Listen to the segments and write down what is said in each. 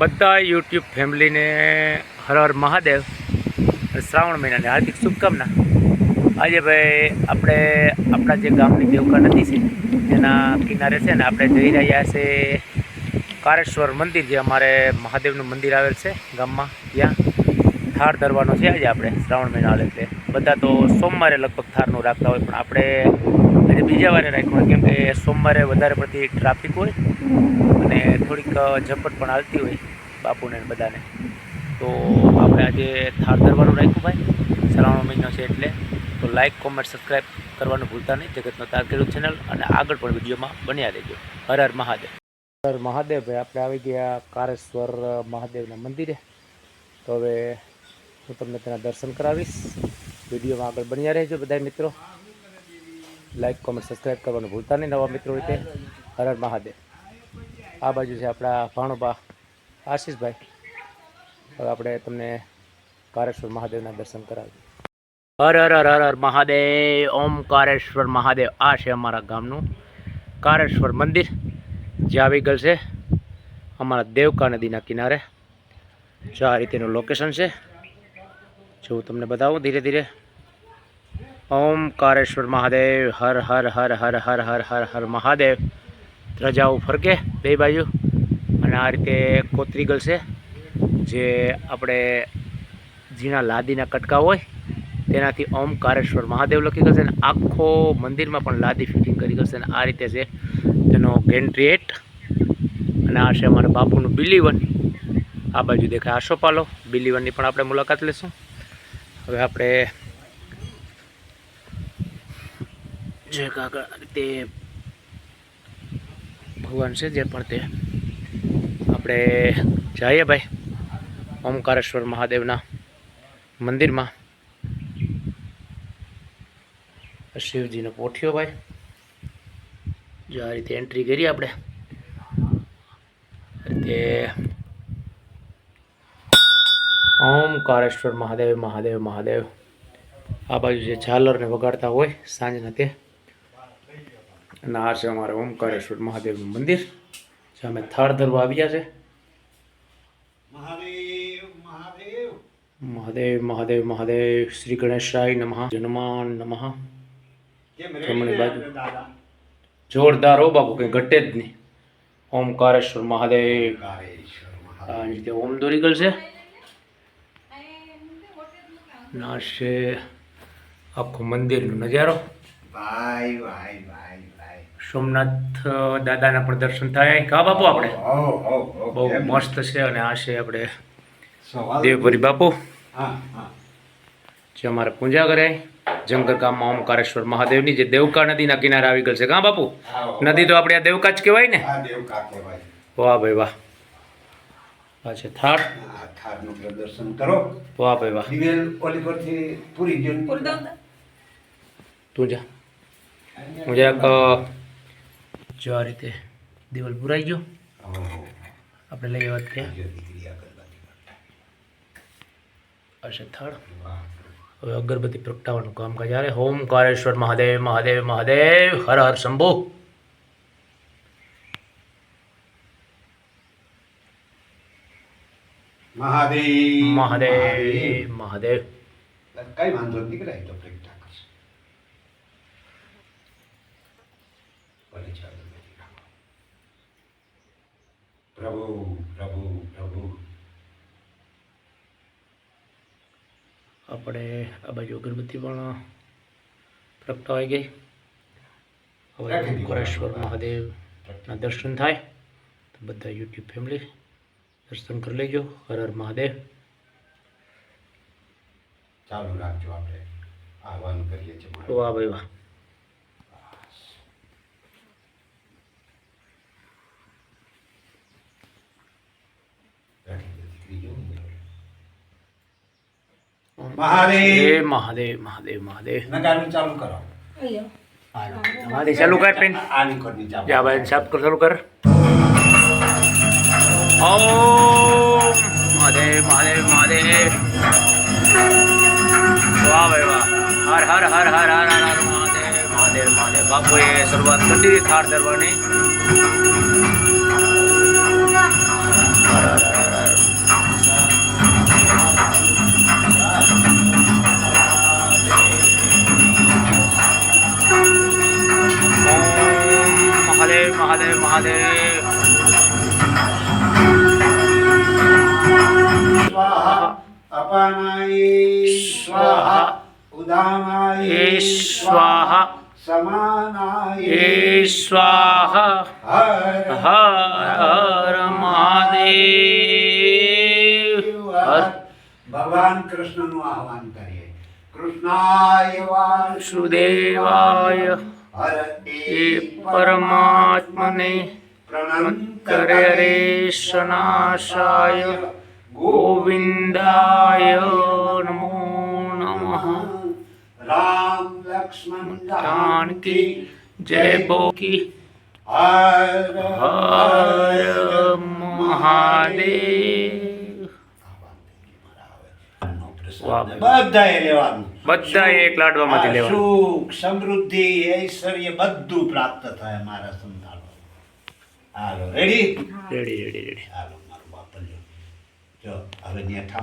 બધા યુટ્યુબ ફેમિલીને હર હર મહાદેવ શ્રાવણ મહિનાની હાર્દિક શુભકામના. આજે ભાઈ આપણે આપણા જે ગામની દેવકા નદી છે એના કિનારે છે ને આપણે જઈ રહ્યા છે કારેશ્વર મંદિર, જે અમારે મહાદેવનું મંદિર આવેલ છે ગામમાં, ત્યાં થાર ધરવાનો છે આજે આપણે શ્રાવણ મહિના આવે એટલે. બધા તો સોમવારે લગભગ થારનું રાખતા હોય, પણ આપણે આજે બીજા વારે રાખ્યું કેમ કે સોમવારે વધારે પડતી ટ્રાફિક હોય અને થોડીક ઝપટ પણ આવતી હોય બાપુને બધાને. તો આપણે આજે થાર ધરવાનું રાખ્યું ભાઈ. શ્રાવણ મહિનો છે એટલે. તો લાઇક કોમેન્ટ સબસ્ક્રાઈબ કરવાનું ભૂલતા નહીં. જગતનો તાર ચેનલ અને આગળ પણ વિડીયોમાં બન્યા રહેજો. હર હર મહાદેવ. હર મહાદેવ ભાઈ. આપણે આવી ગયા કારેશ્વર મહાદેવના મંદિરે. તો હવે હું તમને તેના દર્શન કરાવીશ. વિડીયોમાં આગળ બન્યા રહેજો બધા મિત્રો. લાઈક કોમેન્ટ સબસ્ક્રાઈબ કરવાનું ભૂલતા નહીં, નવા મિત્રો રીતે. હર હર મહાદેવ. આ બાજુ છે આપણા ભાણુબા આશીષભાઈ. હવે આપણે તમને કારેશ્વર મહાદેવના દર્શન કરાવીએ. હર હર હર હર મહાદેવ ઓમકારેશ્વર મહાદેવ. આ છે અમારા ગામનું કારેશ્વર મંદિર. જે આવી ગયેલ છે અમારા દેવકા નદીના કિનારે. જો આ રીતેનું લોકેશન છે, જો હું તમને બતાવું ધીરે ધીરે. ઓમકારેશ્વર મહાદેવ, હર હર હર હર હર હર હર હર મહાદેવ. ધ્વજાઓ ફરકે બે બાજુ. અને આ રીતે કોત્રીગલ છે, જે આપણે ઝીણા લાદીના કટકા હોય, તેનાથી ઓમકારેશ્વર મહાદેવ લખી છે અને આખો મંદિરમાં પણ લાદી ફિટિંગ કરી છે. અને આ રીતે છે, તેનો ગેન્ટ્રીએટ અને આ છે અમારા બાપુનું બિલીવન. આ બાજુ દેખાય આશોપાલો. બિલીવનની પણ આપણે મુલાકાત લેશું. હવે આપણે જે કાકા તે ભગવાન છે જે પણ તે. આપણે જઈએ ભાઈ ઓમકારેશ્વર મહાદેવના મંદિરમાં. શિવજીનો પોઠિયો ભાઈ. જો આ રીતે એન્ટ્રી કરી આપણે. રીતે ઓમકારેશ્વર મહાદેવ મહાદેવ મહાદેવ. આ બાજુ જે ઝાલરને વગાડતા હોય સાંજના તે અને આ છે અમારે ઓમકારેશ્વર મહાદેવનું મંદિર જે અમે થાળ ધરવા આવ્યા છે. મહાદેવ મહાદેવ. મહાદેવ શ્રી ગણેશાય નમઃ જનમાન નમઃ. જમણી બાજુ. જોરદાર હો બાપુ કંઈ ઘટે જ નહીં. ઓમકારેશ્વર મહાદેવ. આ રીતે ઓમ દોરી ગયેલ છે. ના છે આખો મંદિરનો નજારો. ભાઈ ભાઈ ભાઈ સોમનાથ દાદાના પણ દર્શન થાય. કા બાપુ આપણે? હો હો હો બહુ મસ્ત છે અને આ છે આપણે દેવભરી બાપુ. હા હા. જે અમારે પૂજા કરે જંગર ગામમાં ઓમકારેશ્વર મહાદેવની જે દેવકા નદીના કિનારે આવી ગયેલ છે. કા બાપુ? નદી તો આપણે આ દેવકા જ કહેવાય ને? વાહ ભાઈ વાહ. પાછે થાર થારનું પ્રદર્શન કરો. વાહ ભાઈ વાહ. દિવેલ ઓલી પરથી પૂરી તું જા. હું જરાક જો આ રીતે દિવાલ પુરાઈ ગયો. આપણે લઈ વાત ત્યાં. છે થાળ. હવે અગરબત્તી પ્રગટાવવાનું કામકાજ આવે ઓમકારેશ્વર મહાદેવ મહાદેવ મહાદેવ. હર હર શંભુ. મહાદેવ. મહાદેવ મહાદેવ. કઈ વાંધો નીકળાય તો પ્રગટા કરશે પ્રભુ પ્રભુ પ્રભુ. આપણે આ બાજુ અગરબત્તી પણ પ્રગટાવાઈ ગઈ. હવે ઓમકારેશ્વર મહાદેવના દર્શન થાય. તો બધા યુટ્યુબ ફેમિલી દર્શન કરી લેજો. હર હર મહાદેવ. ચાલુ રાખજો આપણે. આહવાન કરીએ છીએ વાહ ભાઈ વાહ. મહાદેવ. મહાદેવ મહાદેવ મહાદેવ. નગારું ચાલુ કરો. મહાદેવ ચાલુ કર પેન. જા ભાઈ સાફ કર ચાલુ કર. ઓમ મહાદેવ મહાદેવ મહાદેવ. વાહ ભાઈ વાહ. હર હર હર હર હર હર મહાદેવ મહાદેવ મહાદેવ. બાપુએ શરૂઆત કરી દીધી થાળ ધરવાની સ્વાહા સમાનાય એ સ્વાહા હર હર મહાદેવ હર ભગવાન કૃષ્ણનું આહવાન કરીએ કૃષ્ણાય સુદેવાય હર એ પરમાત્મને પ્રણંત કરે રે સનાશાય ગોવિંદાય નમો નમઃ રામ લક્ષ્મણ જાનકી જય બોકી હર હર મહાદેવ વાહ. બધાએ લેવાનું બધા એક લાડવામાંથી આ લેવાનું સુખ સમૃદ્ધિ ઐશ્વર્ય બધું પ્રાપ્ત થાય મારા સંતાનો હાલો રેડી રેડી રેડી રેડી હાલો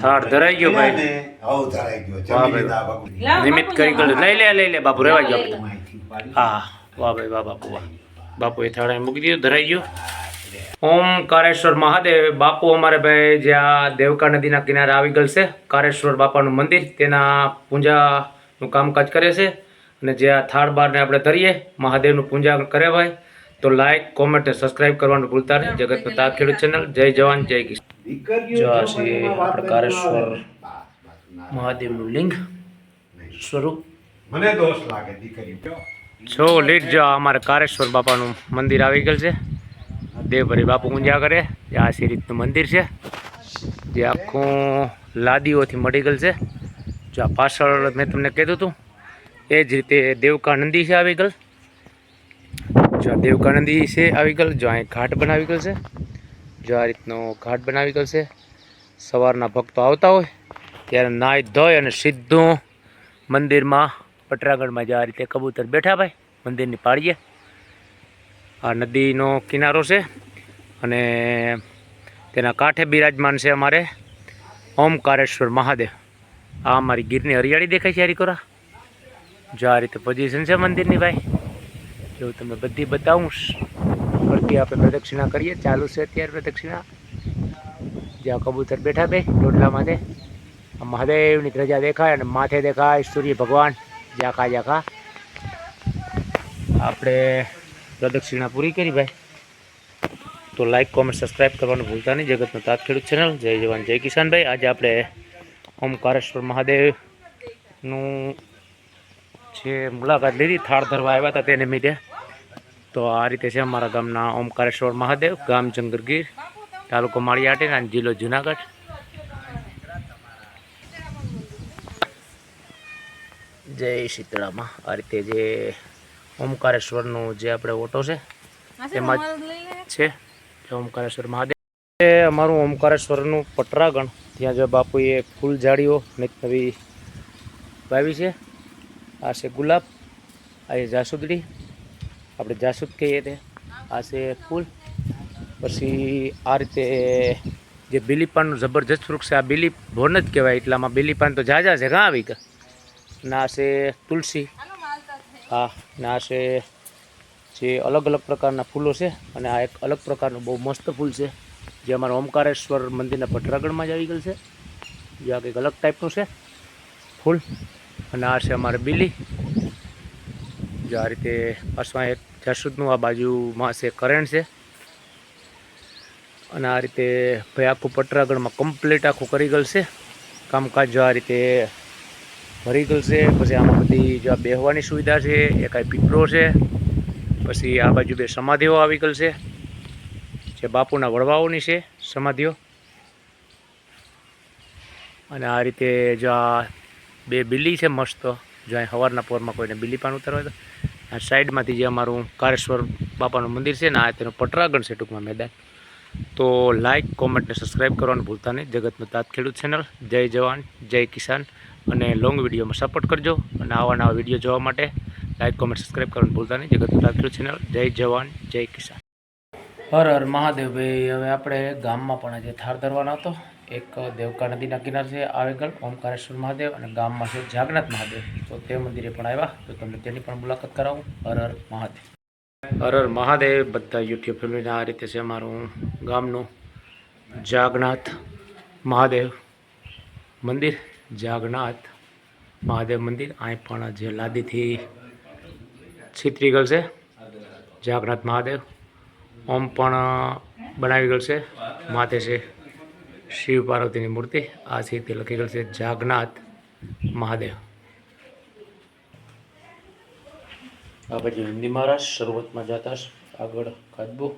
થાળ ધરાઈ ગયો ભાઈ. કરી ગયું. લઈ લે લઈ લે બાપુ રેવા ગયો. આપણે. માહિતી ઉપાડી. હા વાહ ભાઈ વાહ બાપુ વાહ. બાપુ થાળે મૂકી દીધું ધરાઈ ગયું. ઓમ કારેશ્વર મહાદેવ બાપુ અમારે ભાઈ જ્યાં દેવકા નદીના કિનારે આવી ગયેલ છે કારેશ્વર બાપાનું મંદિર તેના પૂજાનું કામકાજ કરે છે. અને જ્યાં થાળ બારને આપણે ધરીએ મહાદેવનું પૂજા કરે ભાઈ તો લાઈક કોમેન્ટ અને સબસ્ક્રાઈબ કરવાનું ભૂલતા નહીં. જગતનો તાત ખેડૂત ચેનલ જય જવાન જય દીકરીઓ જો આ શ્રી છે મનમાં આપણે કારેશ્વર બસ, બસ, ના. મહાદેવનું લિંગ સ્વરૂપ. મને દોષ લાગે દીકરી. જો. લીટ જો અમારે કારેશ્વર બાપાનું મંદિર આવી ગયેલ છે. દેવભરી બાપુ પૂજા કરે. આ સી રીતનું મંદિર છે. જે આખું લાદીઓથી મળી ગયેલ છે. જો આ પાછળ મેં તમને કીધું હતું એ જ રીતે દેવકા નંદી છે આવી ગયેલ. જો દેવકા નંદી છે આવી ગયેલ જો અહીં ઘાટ બનાવી ગયેલ છે. જો આ રીતનો ઘાટ બનાવી છે. સવારના ભક્તો આવતા હોય, ત્યારે નાહી ધોઈ અને સીધું મંદિરમાં પટરાગઢમાં જે આ રીતે કબૂતર બેઠા ભાઈ, મંદિરની પાળીએ. આ નદીનો કિનારો છે અને તેના કાંઠે બિરાજમાન છે અમારે ઓમકારેશ્વર મહાદેવ. આ અમારી ગીરની હરિયાળી દેખાય છે, હરિકોરા? જો આ રીતે પોઝિશન છે મંદિરની ભાઈ જો તમે બધી બતાવું ફરતી આપણે પ્રદક્ષિણા કરીએ. ચાલુ છે અત્યારે પ્રદક્ષિણા. જ્યાં કબૂતર બેઠા બે રોટલા માથે મહાદેવની ધ્વજા દેખાય અને માથે દેખાય સૂર્ય ભગવાન. જાખા જાખા આપણે પ્રદક્ષિણા પૂરી કરી ભાઈ. તો લાઈક કોમેન્ટ સબસ્ક્રાઈબ કરવાનું ભૂલતા નહીં. જગતનો તાત ખેડૂત ચેનલ જય જવાન, જય કિસાનભાઈ આજે આપણે ઓમકારેશ્વર મહાદેવનું જે મુલાકાત લીધી, થાળ ધરવા આવ્યા હતા તે નિમિત્તે તો આ રીતે છે અમારા ગામના ઓમકારેશ્વર મહાદેવ ગામ ચંદ્રગીર તાલુકો માળિયાટી અને જિલ્લો જુનાગઢ. જય શીતળામાં આ રીતે જે ઓમકારેશ્વરનું જે આપણે ઓટો છે એમાં જ છે ઓમકારેશ્વર મહાદેવ. એ અમારું ઓમકારેશ્વરનું પટરાગણ ત્યાં જો બાપુએ ફૂલ જાળીઓ નવી વાવી છે. આ છે ગુલાબ આ છે જાસૂદડી આપણે જાસૂદ કહીએ તે. આ છે ફૂલ પછી આ રીતે જે બિલીપાનનું જબરજસ્ત વૃક્ષ છે, આ બિલી ભોન જ કહેવાય એટલામાં. બિલીપાન તો ઝાઝા છે, ઘણા આવી ના છે તુલસી. હા, ના છે જે અલગ અલગ પ્રકારના ફૂલો છે અને આ એક અલગ પ્રકારનું બહુ મસ્ત ફૂલ છે. જે અમારા ઓમકારેશ્વર મંદિરના ભટરાગઢમાં જ આવી ગયેલ છે. જે આ કંઈક અલગ ટાઈપનું છે ફૂલ. અને આ છે અમારે બિલી. જે આ રીતે પાછું એક જાસૂદનું આ બાજુમાં છે, કરેણ છે. અને આ રીતે ભાઈ આખું પટરાગઢમાં કમ્પ્લીટ આખું કરી ગયેલ કામકાજ જો આ રીતે ભરી ગયેલ પછી આમાં બધી જો આ બેહવાની સુવિધા છે, એક આ પીપળો છે, પછી આ બાજુ બે સમાધિઓ આવી ગયેલ છે. જે બાપુના વડવાઓની છે, સમાધિઓ. અને આ રીતે જો આ બે બિલ્લી છે, મસ્ત. જો અહીં સવારના પોરમાં કોઈને બિલીપાન પાન ઉતારવા તો, આ સાઈડમાંથી જે અમારું કારેશ્વર બાપાનું મંદિર છે ને, આ તેનું પટરાગણ છે ટૂંકમાં મેદાન. તો લાઈક કોમેન્ટને સબસ્ક્રાઈબ કરવાનું ભૂલતા નહીં. જગતનો તાત ખેડૂત ચેનલ જય જવાન, જય કિસાન. અને લોંગ વિડીયોમાં સપોર્ટ કરજો. અને આવા નવા વીડિયો જોવા માટે લાઈક કોમેન્ટ સબસ્ક્રાઈબ કરવાનું ભૂલતા નહીં. જગતનો તાત ખેડૂત ચેનલ જય જવાન, જય કિસાન. હર હર મહાદેવ ભાઈ. હવે આપણે ગામમાં પણ આજે થાર ધરવાનો હતો. એક દેવકા નદીના કિનારે છે આવેગલ ઓમકારેશ્વર મહાદેવ અને ગામમાં છે જાગનાથ મહાદેવ. તો તે મંદિરે પણ આવ્યા. તો તમને તેની પણ મુલાકાત કરાવું. હર હર મહાદેવ. હર હર મહાદેવ. બધા યુટ્યુબ ફેમિલીના આ રીતે છે અમારું ગામનું જાગનાથ મહાદેવ મંદિર. જાગનાથ મહાદેવ મંદિર. અહીં પણ જે લાદીથી છીતરી ગયેલ છે. જાગનાથ મહાદેવ. ઓમ પણ બનાવી ગયેલ છે. માથે છે. શિવ પાર્વતીની મૂર્તિ. આ છે તે લખી ગયેલ છે જાગનાથ મહાદેવ. આ પછી હિન્દી મહારાજ, શરૂઆતમાં જતા આગળ કાચબો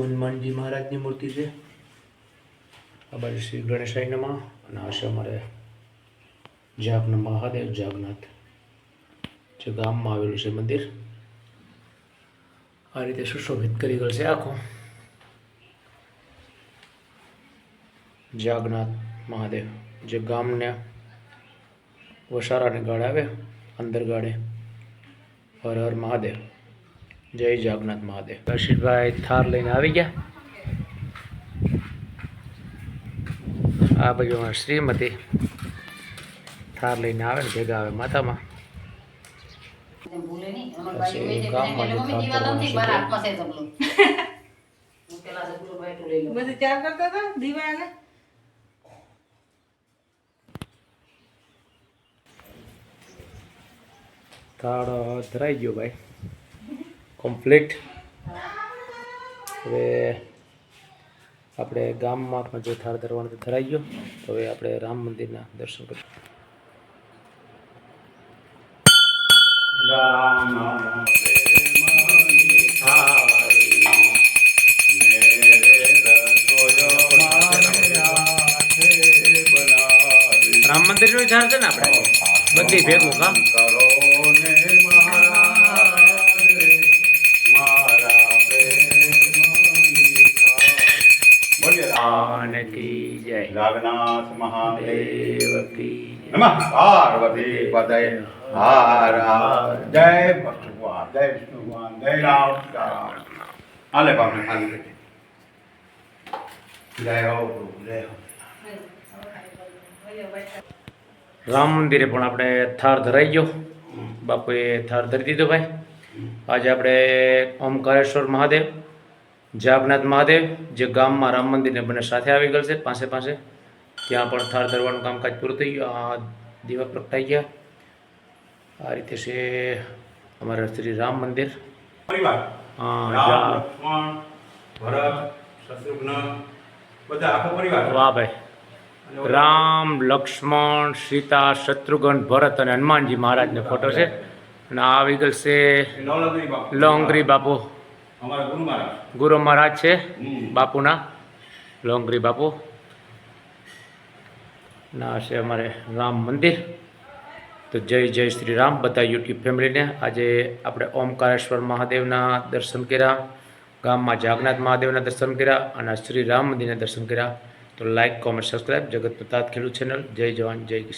હનુમાનજી મહારાજની મૂર્તિ છે. આ બાજુ શ્રી ગણેશાઈનામાં અને આ છે અમારે જાગના મહાદેવ, જાગનાથ. જે ગામમાં આવેલું છે મંદિર. આ રીતે સુશોભિત કરી ગયેલ છે આખું. જાગનાથ મહાદેવ. જે ગામને વસારાને ગાળે આવે અંદર ગાળે. હર હર મહાદેવ. જય જાગનાથ મહાદેવ. રશીદભાઈ થાર લઈને આવી ગયા. આ બાજુ શ્રીમતી થાર લઈને આવે ને ભેગા આવે માતામાં ભૂલે નહીં. અમારા પછી ગામમાં એને જે મમ્મી થાળ દીવા નહોતી, કરવાનો મારા છે હાથમાં છે ઝબલું. હું પેલા ઝબલું વાયટું લઈ લઉં. બધું ચાર કરતા હતા દીવાને થાળ ધરાઈ ગયો ભાઈ. કમ્પ્લીટ હવે આપણે ગામમાં પણ જે થાળ ધરવાનો ધરાઈ ગયો. તો હવે આપણે રામ મંદિરના દર્શન કરીશું રામ મંદિરનું થાળ છે ને આપણે? બધી ભેગું કામ રાગનાથ મહાદેવ દેવ કી. નમઃ પાર્વતી પદય હાર હાર જય ભગવાન જય વિષ્ણુ ભગવાન જય રામ હાલે બાપને ખાલી જય હો જય હો રામ મંદિરે પણ આપણે થાર ધરાઈ ગયો બાપુએ થાર ધરી દીધો ભાઈ આજે આપણે ઓમકારેશ્વર મહાદેવ જાગનાથ મહાદેવ જે ગામમાં રામ મંદિરને બંને સાથે આવી ગયેલ છે પાસે પાસે. ત્યાં પણ થાર ધરવાનું કામકાજ પૂરું થઈ ગયું. આ દીવા પ્રગટાઈ ગયા. આ રીતે છે અમારા શ્રી રામ મંદિર. વાહ ભાઈ. રામ લક્ષ્મણ સીતા શત્રુઘ્ન ભરત અને હનુમાનજી મહારાજનો ફોટો છે. અને આ આવી ગયેલ છે લોંગરી બાપુ. ગુરુ મહારાજ. ગુરુ મહારાજ છે બાપુના લોંગરી બાપુ. ના છે અમારે રામ મંદિર. તો જય જય શ્રી રામ બધા યુટ્યુબ ફેમિલીને. આજે આપણે ઓમકારેશ્વર મહાદેવના દર્શન કર્યા ગામમાં જાગનાથ મહાદેવના દર્શન કર્યા અને શ્રી રામ મંદિરના દર્શન કર્યા. તો લાઇક કોમેન્ટ સબસ્ક્રાઈબ જગત પ્રતાપ ખેડૂત ચેનલ જય જવાન જય કિસાન.